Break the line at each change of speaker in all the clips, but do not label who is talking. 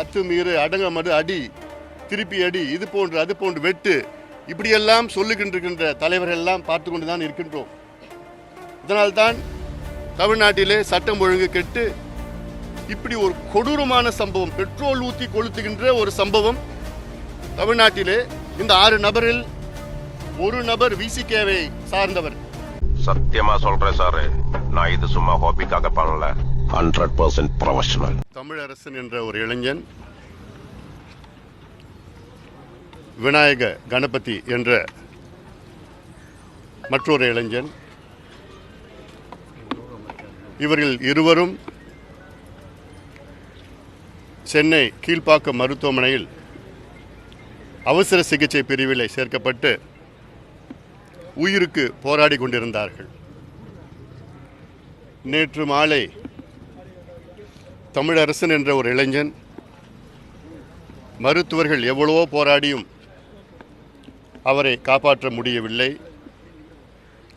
அத்துமீறு அடங்க அடங்கமடு அடி திருப்பி அடி இது போன்று அது போன்று வெட்டு இப்படியெல்லாம் சொல்லுகின்றிருக்கின்ற தலைவர்கள் எல்லாம் பார்த்து கொண்டு தான் இருக்கின்றோம். இதனால்தான் தமிழ்நாட்டிலே சட்டம் ஒழுங்கு கெட்டு இப்படி ஒரு கொடூரமான சம்பவம் பெட்ரோல் ஊற்றி கொளுத்துகின்ற ஒரு சம்பவம் தமிழ்நாட்டிலே இந்த ஆறு நபரில் ஒரு நபர் விசிகேவை சார்ந்தவர்.
சத்தியமா சொல்றேன் சாரு நான் இது சும்மா ஹாபிக்காக பண்ணல. ஹண்ட்ரட் பர்சன்ட் ப்ரொஃபஷனல்
தமிழரசன் என்ற ஒரு இளைஞன் விநாயக கணபதி என்ற மற்றொரு இளைஞன் இவர்கள் இருவரும் சென்னை கீழ்ப்பாக்கம் மருத்துவமனையில் அவசர சிகிச்சை பிரிவில் சேர்க்கப்பட்டு உயிருக்கு போராடி கொண்டிருந்தார்கள். நேற்று மாலை தமிழரசன் என்ற ஒரு இளைஞன் மருத்துவர்கள் எவ்வளவோ போராடியும் அவரை காப்பாற்ற முடியவில்லை.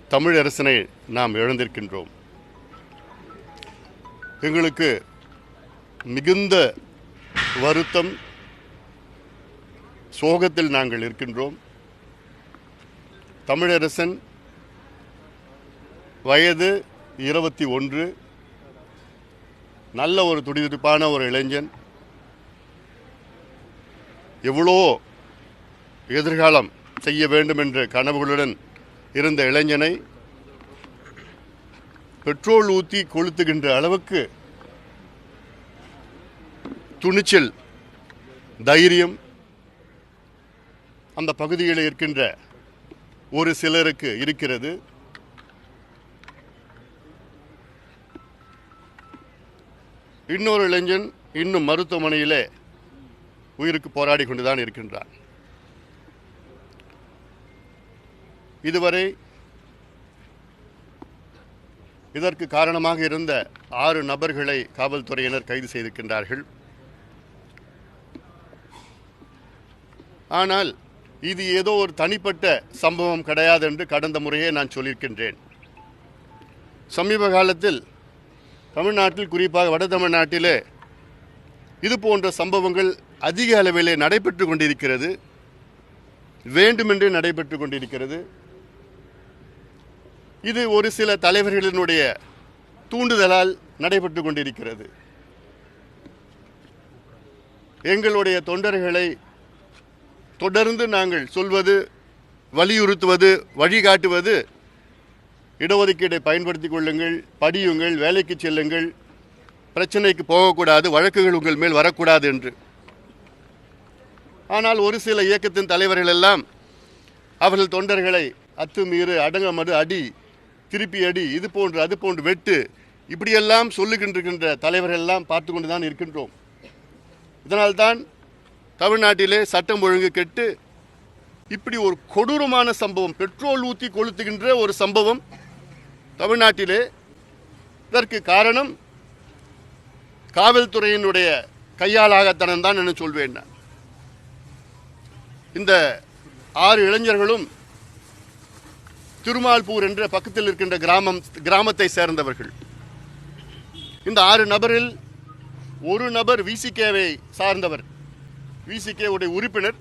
தமிழரசனை நாம் இழந்திருக்கின்றோம் எங்களுக்கு மிகுந்த வருத்தம் சோகத்தில் நாங்கள் இருக்கின்றோம். தமிழரசன் வயது இருபத்தி ஒன்று நல்ல ஒரு துடிதுடிப்பான ஒரு இளைஞன். எவ்வளோ எதிர்காலம் செய்ய வேண்டும் என்ற கனவுகளுடன் இருந்த இளைஞனை பெட்ரோல் ஊற்றி கொளுத்துகின்ற அளவுக்கு துணிச்சல் தைரியம் அந்த பகுதியில் இருக்கின்ற ஒரு சிலருக்கு இருக்கிறது. இன்னொரு இளைஞன் இன்னும் மருத்துவமனையிலே உயிருக்கு போராடி கொண்டுதான் இருக்கின்றான். இதுவரை இதற்கு காரணமாக இருந்த ஆறு நபர்களை காவல்துறையினர் கைது செய்திருக்கின்றார்கள். ஆனால் இது ஏதோ ஒரு தனிப்பட்ட சம்பவம் கிடையாது என்று கடந்த முறையே நான் சொல்லியிருக்கின்றேன். சமீப காலத்தில் தமிழ்நாட்டில் குறிப்பாக வட தமிழ்நாட்டிலே இது போன்ற சம்பவங்கள் அதிக அளவிலே நடைபெற்று கொண்டிருக்கிறது. வேண்டுமென்றே நடைபெற்று கொண்டிருக்கிறது. இது ஒரு சில தலைவர்களினுடைய தூண்டுதலால் நடைபெற்று கொண்டிருக்கிறது. எங்களுடைய தொண்டர்களை தொடர்ந்து நாங்கள் சொல்வது வலியுறுத்துவது வழிகாட்டுவது இடஒதுக்கீடை பயன்படுத்திக் கொள்ளுங்கள் படியுங்கள் வேலைக்கு செல்லுங்கள். பிரச்சனைக்கு போகக்கூடாது வழக்குகள் உங்கள் மேல் வரக்கூடாது என்று. ஆனால் ஒரு சில இயக்கத்தின் தலைவர்கள் எல்லாம் அவர்கள் தொண்டர்களை அத்துமீறு அடங்கமடு அடி திருப்பி அடி இது போன்று அது போன்று வெட்டு இப்படியெல்லாம் சொல்லுகின்றிருக்கின்ற தலைவர்கள் எல்லாம் பார்த்து கொண்டு தான் இருக்கின்றோம். இதனால்தான் தமிழ்நாட்டிலே சட்டம் ஒழுங்கு கெட்டு இப்படி ஒரு கொடூரமான சம்பவம் பெட்ரோல் ஊற்றி கொளுத்துகின்ற ஒரு சம்பவம் தமிழ்நாட்டிலே இதற்கு காரணம் காவல்துறையினுடைய கையாளாகத்தனம் தான் என்று சொல்வேன் நான். இந்த ஆறு இளைஞர்களும் திருமால்பூர் என்ற பக்கத்தில் இருக்கின்ற கிராமம் கிராமத்தை சேர்ந்தவர்கள். இந்த ஆறு நபரில் ஒரு நபர் விசிகேவை சார்ந்தவர். விசிகேவுடைய உறுப்பினர்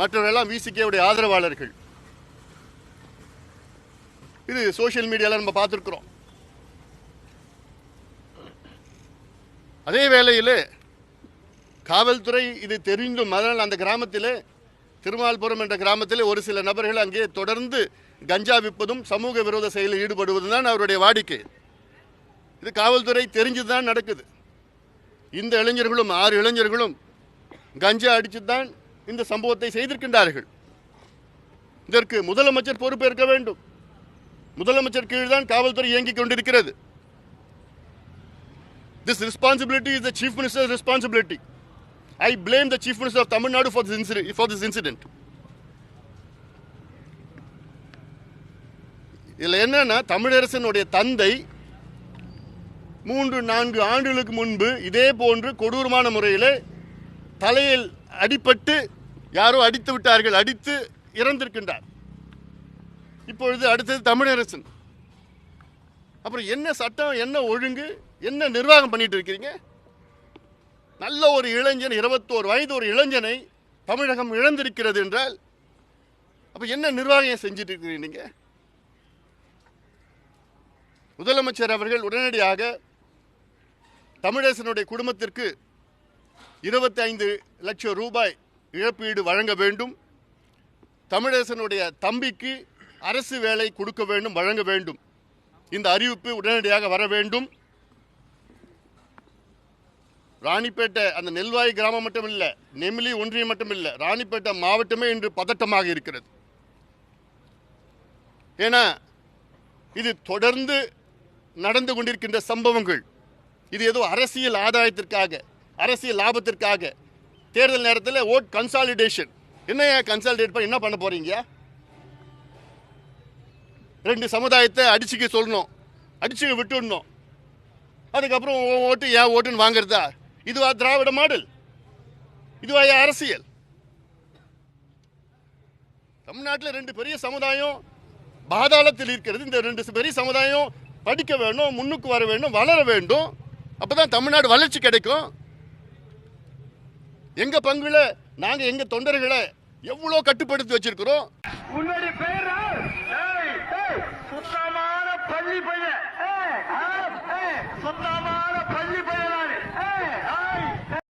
மற்றவரெல்லாம் விசிகே உடைய ஆதரவாளர்கள். இது சோஷியல் மீடியாவில் நம்ம பார்த்துருக்குறோம். அதே வேளையில் காவல்துறை இது தெரிந்தும் அதனால் அந்த கிராமத்தில் திருமால்புரம் என்ற கிராமத்தில் ஒரு சில நபர்கள் அங்கே தொடர்ந்து கஞ்சா விற்பதும் சமூக விரோத செயலில் ஈடுபடுவதும் தான் அவருடைய வாடிக்கை. இது காவல்துறை தெரிஞ்சு தான் நடக்குது. இந்த இளைஞர்களும் ஆறு இளைஞர்களும் கஞ்சா அடித்து தான் இந்த சம்பவத்தை செய்திருக்கின்றார்கள். இதற்கு முதலமைச்சர் பொறுப்பேற்க வேண்டும். முதலமைச்சர் கீழ் தான் காவல்துறை இயங்கிக் கொண்டிருக்கிறது. This responsibility is the chief minister responsibility I blame the chief minister of Tamil Nadu for this incident for this incident இதில் என்னன்னா தமிழரசனுடைய தந்தை மூன்று நான்கு ஆண்டுகளுக்கு முன்பு இதே போன்று கொடூரமான முறையில் தலையில் அடிபட்டு யாரோ அடித்து விட்டார்கள் அடித்து இறந்திருக்கின்றார். இப்பொழுது அடுத்தது தமிழரசன். அப்புறம் என்ன சட்டம் என்ன ஒழுங்கு என்ன நிர்வாகம் பண்ணிட்டு இருக்கிறீங்க நல்ல ஒரு இளைஞன் இருபத்தோரு வயது ஒரு இளைஞனை தமிழகம் இழந்திருக்கிறது என்றால் அப்ப என்ன நிர்வாகம் செஞ்சுட்டு இருக்கிறீங்க நீங்கள் முதலமைச்சர் அவர்கள் உடனடியாக தமிழரசனுடைய குடும்பத்திற்கு இருபத்தி ஐந்து லட்சம் ரூபாய் இழப்பீடு வழங்க வேண்டும். தமிழரசனுடைய தம்பிக்கு அரசு வேலை கொடுக்க வேண்டும் வழங்க வேண்டும். இந்த அறிவிப்பு உடனடியாக வர வேண்டும். ராணிப்பேட்டை அந்த நெல்வாய் கிராமம் மட்டும் இல்லை நெமிலி ஒன்றியம் மட்டும் இல்லை ராணிப்பேட்டை மாவட்டமே இன்று பதட்டமாக இருக்கிறது. ஏன்னா இது தொடர்ந்து நடந்து கொண்டிருக்கின்ற சம்பவங்கள். இது ஏதோ அரசியல் ஆதாயத்திற்காக அரசியல் லாபத்திற்காக. தேர்தல் நேரத்தில் ஓட் கன்சாலிடேஷன் என்ன கன்சாலிடேட் பண்ணி என்ன பண்ண போறீங்க? ரெண்டு சமுதாயத்தை அடிச்சுக்க சொல்லணும். அடிச்சுக்க விட்டுடணும். அதுக்கப்புறம் உன் ஓட்டு ஏன் ஓட்டுன்னு வாங்குறதா? இதுவா திராவிட மாடல்? இதுவா ஏன் அரசியல்? தமிழ்நாட்டில் ரெண்டு பெரிய சமுதாயம் பாதாளத்தில் இருக்கிறது. இந்த ரெண்டு பெரிய சமுதாயம் படிக்க வேணும் முன்னுக்கு வர வேண்டும் வளர வேண்டும். அப்போதான் தமிழ்நாடு வளர்ச்சி கிடைக்கும். எங்க பங்குல நாங்க எங்க தொண்டர்களை எவ்வளோ கட்டுப்படுத்தி வச்சிருக்கிறோம்?
உன்னுடைய பெயர் சுத்தமான பள்ளி பையன். சுத்தமான பள்ளி பையன்?